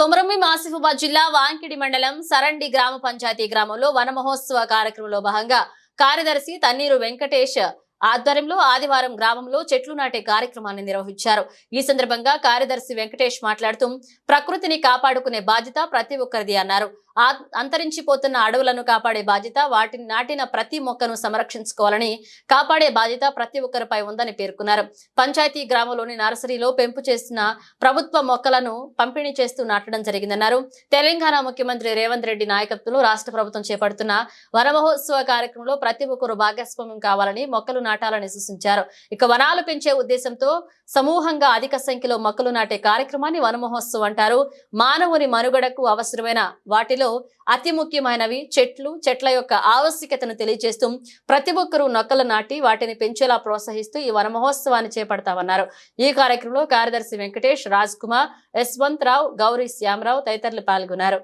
కొమరంభీం ఆసిఫాబాద్ జిల్లా వాంకిడి మండలం సరండి గ్రామ పంచాయతీ గ్రామంలో వనమహోత్సవ కార్యక్రమంలో భాగంగా కార్యదర్శి తన్నీరు వెంకటేష్ ఆధ్వర్యంలో ఆదివారం గ్రామంలో చెట్లు నాటే కార్యక్రమాన్ని నిర్వహించారు. ఈ సందర్భంగా కార్యదర్శి వెంకటేష్ మాట్లాడుతూ ప్రకృతిని కాపాడుకునే బాధ్యత ప్రతి ఒక్కరిది అన్నారు. అంతరించిపోతున్న అడవులను కాపాడే బాధ్యత వాటిని నాటిన ప్రతి మొక్కను సంరక్షించుకోవాలని కాపాడే బాధ్యత ప్రతి ఒక్కరిపై ఉందని పేర్కొన్నారు. పంచాయతీ గ్రామంలోని నర్సరీలో పెంపు చేస్తున్న ప్రభుత్వ మొక్కలను పంపిణీ చేస్తూ నాటడం జరిగిందన్నారు. తెలంగాణ ముఖ్యమంత్రి రేవంత్ రెడ్డి నాయకత్వంలో రాష్ట్ర ప్రభుత్వం చేపడుతున్న వనమహోత్సవ కార్యక్రమంలో ప్రతి ఒక్కరు భాగస్వామ్యం కావాలని మొక్కలు నాటాలని సూచించారు. ఇక వనాలు పెంచే ఉద్దేశంతో సమూహంగా అధిక సంఖ్యలో మొక్కలు నాటే కార్యక్రమాన్ని వనమహోత్సవం అంటారు. మానవుని మనుగడకు అవసరమైన వాటిలో వాటిలో అతి ముఖ్యమైనవి చెట్లు చెట్ల యొక్క ఆవశ్యకతను తెలియజేస్తూ ప్రతి ఒక్కరూ నొక్కలు నాటి వాటిని పెంచేలా ప్రోత్సహిస్తూ ఈ వన మహోత్సవాన్ని చేపడతామన్నారు. ఈ కార్యక్రమంలో కార్యదర్శి వెంకటేష్ రాజ్ కుమార్ యశ్వంత్ రావు గౌరీ శ్యామరావు తదితరులు పాల్గొన్నారు.